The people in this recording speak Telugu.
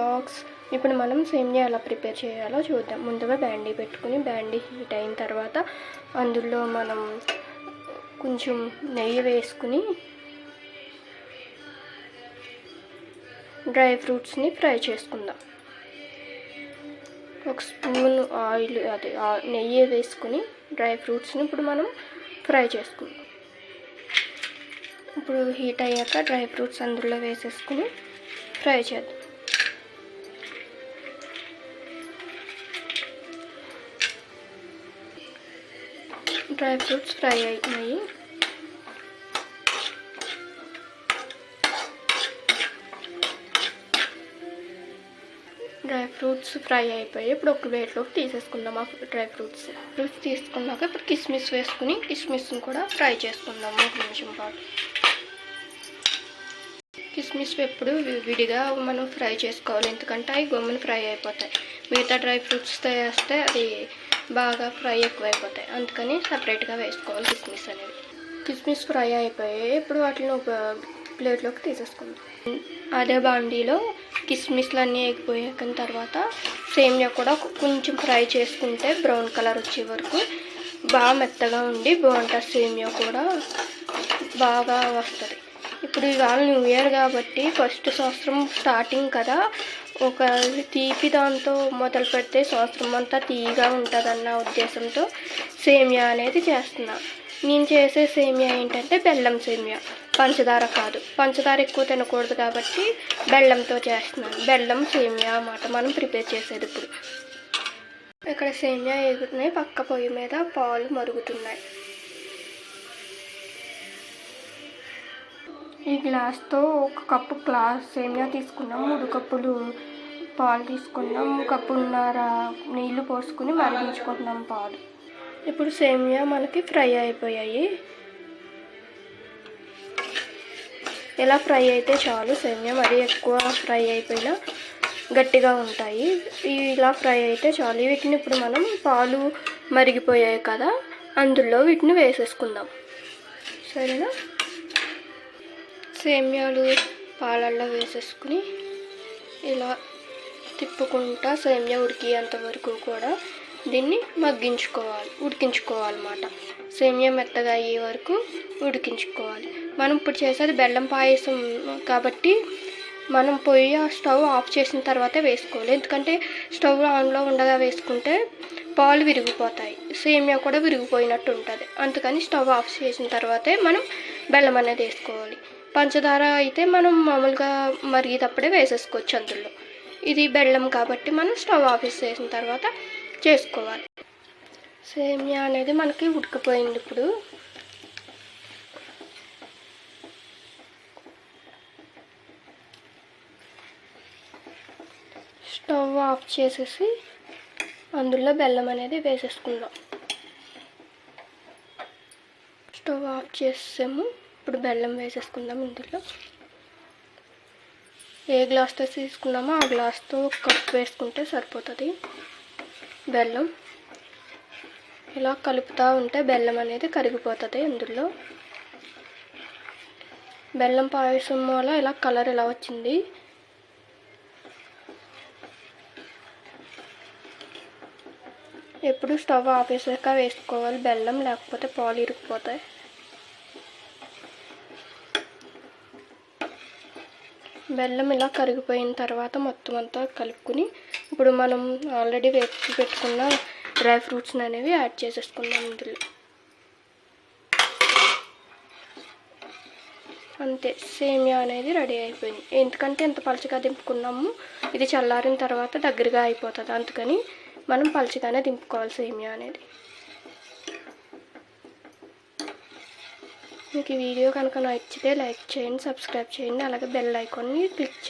బ్లాగ్స్. ఇప్పుడు మనం సేమ్ ఎలా ప్రిపేర్ చేయాలో చూద్దాం. ముందుగా బ్యాండీ పెట్టుకుని బ్యాండీ హీట్ అయిన తర్వాత అందులో మనం కొంచెం నెయ్యి వేసుకుని డ్రై ఫ్రూట్స్ని ఫ్రై చేసుకుందాం. ఒక స్పూన్ ఆయిల్ అదే నెయ్యి వేసుకుని డ్రై ఫ్రూట్స్ని ఇప్పుడు మనం ఫ్రై చేసుకుందాం. ఇప్పుడు హీట్ అయ్యాక డ్రై ఫ్రూట్స్ అందులో వేసేసుకుని ఫ్రై చేద్దాం. డ్రై ఫ్రూట్స్ ఫ్రై అవుతున్నాయి డ్రై ఫ్రూట్స్ ఫ్రై అయిపోయి ఇప్పుడు ఒక ప్లేట్లోకి తీసేసుకుందాం ఆ డ్రై ఫ్రూట్స్ ఫ్రూట్స్ తీసుకున్నాక ఇప్పుడు కిస్మిస్ వేసుకుని కిస్మిస్ని కూడా ఫ్రై చేసుకుందాం ఒక నిమిషం పాటు. కిస్మిస్ ఎప్పుడు విడిగా మనం ఫ్రై చేసుకోవాలి ఎందుకంటే అవి గమ్మున ఫ్రై అయిపోతాయి. మిగతా డ్రై ఫ్రూట్స్తో వేస్తే అది బాగా ఫ్రై ఎక్కువైపోతాయి. అందుకని సపరేట్గా వేసుకోవాలి కిస్మిస్ అనేవి కిస్మిస్ ఫ్రై అయిపోయాయి ఇప్పుడు వాటిని ఒక ప్లేట్లోకి తీసేసుకుందాం. అదే బాండీలో కిస్మిస్లు అన్నీ ఎగిపోయాక తర్వాత సేమియా కూడా కొంచెం ఫ్రై చేసుకుంటే బ్రౌన్ కలర్ వచ్చే వరకు బాగా మెత్తగా ఉండి బాగుంటుంది. సేమియా కూడా బాగా వస్తుంది. ఇప్పుడు ఇవాళ న్యూ ఇయర్ కాబట్టి ఫస్ట్ సంవత్సరం స్టార్టింగ్ కదా. ఒక తీపి దాంతో మొదలు పెడితే సంవత్సరం అంతా తీయగా ఉంటుందన్న ఉద్దేశంతో సేమియా అనేది చేస్తున్నా. నేను చేసే సేమియా ఏంటంటే బెల్లం సేమియా. పంచదార కాదు. పంచదార ఎక్కువ తినకూడదు కాబట్టి బెల్లంతో చేస్తున్నాను. బెల్లం సేమియా అన్నమాట. మనం ప్రిపేర్ చేసేది ఇప్పుడు. ఇక్కడ సేమియా ఎగుతున్నాయి పక్క పొయ్యి మీద పాలు మరుగుతున్నాయి. ఈ గ్లాస్తో ఒక కప్పు గ్లాస్ సేమియా తీసుకున్నాం మూడు కప్పులు పాలు తీసుకున్నాం కప్పున్నర నీళ్ళు పోసుకుని మరిగించుకుంటున్నాం పాలు. ఇప్పుడు సేమియా మనకి ఫ్రై అయిపోయాయి. ఇలా ఫ్రై అయితే చాలు సేమియా మరీ ఎక్కువ ఫ్రై అయిపోయినా గట్టిగా ఉంటాయి. ఇలా ఫ్రై అయితే చాలు. వీటిని ఇప్పుడు మనం పాలు మరిగిపోయాయి కదా అందులో వీటిని వేసేసుకుందాం. సరేనా? సేమ్యాలు పాలల్లో వేసేసుకుని ఇలా తిప్పుకుంటా సేమ్యా ఉడికేంత వరకు కూడా దీన్ని మగ్గించుకోవాలి ఉడికించుకోవాలన్నమాట. సేమ్యా మెత్తగా అయ్యే వరకు ఉడికించుకోవాలి. మనం ఇప్పుడు చేసేది బెల్లం పాయసం కాబట్టి మనం పొయ్యి ఆ స్టవ్ ఆఫ్ చేసిన తర్వాతే వేసుకోవాలి. ఎందుకంటే స్టవ్ ఆన్లో ఉండగా వేసుకుంటే పాలు విరిగిపోతాయి. సేమియా కూడా విరిగిపోయినట్టు ఉంటుంది. అందుకని స్టవ్ ఆఫ్ చేసిన తర్వాతే మనం బెల్లం అనేది వేసుకోవాలి. పంచదార అయితే మనం మామూలుగా మరిగేటప్పుడే వేసేసుకోవచ్చు అందులో. ఇది బెల్లం కాబట్టి మనం స్టవ్ ఆఫ్ చేసిన తర్వాత చేసుకోవాలి. సేమియా అనేది మనకి ఉడికిపోయింది ఇప్పుడు. స్టవ్ ఆఫ్ చేసేసి అందులో బెల్లం అనేది వేసేసుకుందాం. స్టవ్ ఆఫ్ చేసాము ఇప్పుడు బెల్లం వేసేసుకుందాం ఇందులో. ఏ గ్లాస్తో తీసుకున్నామో ఆ గ్లాస్తో కప్ వేసుకుంటే సరిపోతుంది బెల్లం. ఇలా కలుపుతూ ఉంటే బెల్లం అనేది కరిగిపోతుంది అందులో. బెల్లం పాయసం వల్ల ఇలా కలర్ ఇలా వచ్చింది? ఎప్పుడు స్టవ్ ఆపేసాక వేసుకోవాలి బెల్లం లేకపోతే పాలు ఇరిగిపోతాయి బెల్లం ఇలా కరిగిపోయిన తర్వాత మొత్తం అంతా కలుపుకుని ఇప్పుడు మనం ఆల్రెడీ వేసి పెట్టుకున్న డ్రై ఫ్రూట్స్ అనేవి యాడ్ చేసేసుకుందాం ఇందులో. అంతే సేమియా అనేది రెడీ అయిపోయింది. ఎందుకంటే ఎంత పలుచగా దింపుకున్నాము ఇది చల్లారిన తర్వాత దగ్గరగా అయిపోతుంది. అందుకని మనం పలుచగానే దింపుకోవాలి సేమియా అనేది. మీకు ఈ వీడియో కనుక నచ్చితే లైక్ చేయండి సబ్స్క్రైబ్ చేయండి అలాగే బెల్ ఐకాన్ని క్లిక్ చేయండి.